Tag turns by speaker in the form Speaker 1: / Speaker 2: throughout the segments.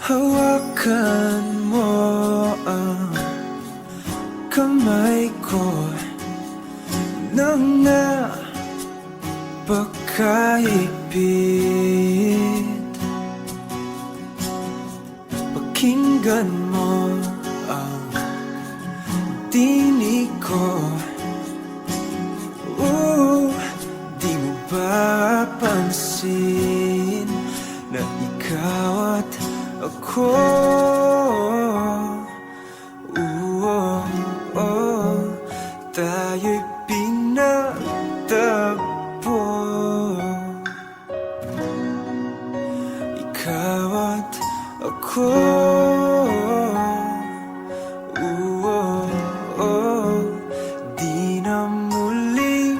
Speaker 1: Hawakan mo ang kamay ko. Nang napakaipit Pakinggan mo ang tinig ko. Ooh, di mo ba pansin Na ikaw at ako. Ooh, oh, tayo'y pinagtagpo Ikaw at ako. Ooh, oh, di na muling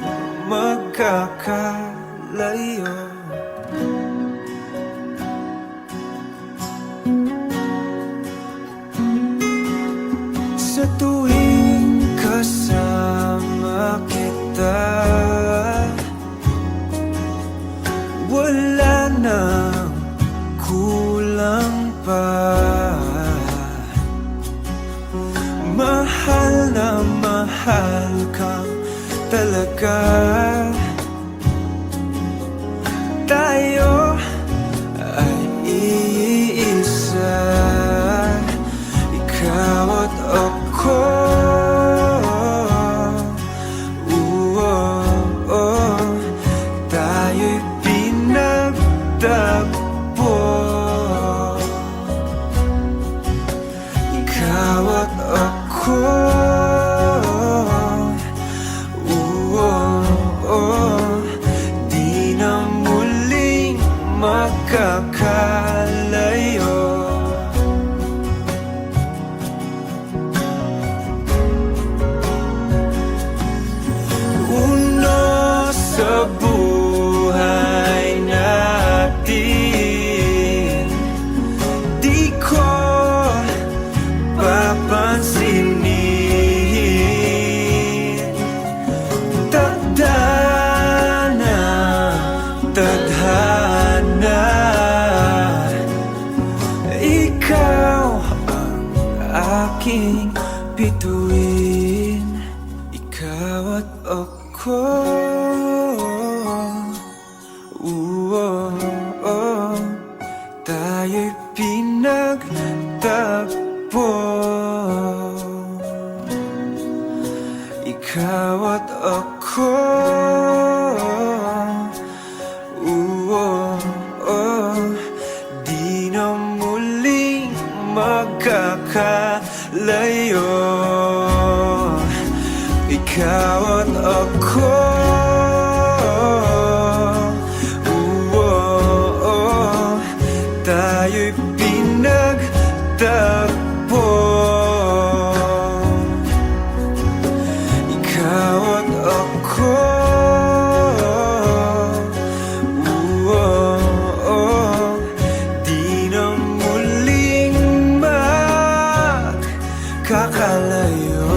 Speaker 1: Sa tuwing kasama kita. Wala nang kulang pa. Mahal na mahal kang talaga pinagtagpo Ikaw at ako. Di na muling magkakalayo pansinin Tadhana, tadhana. Ikaw ang aking bituin Ikaw at ako. Ikaw at ako. Ooh, oh, oh. Di na muling magkakalayo. Ikaw at ako. makakalayo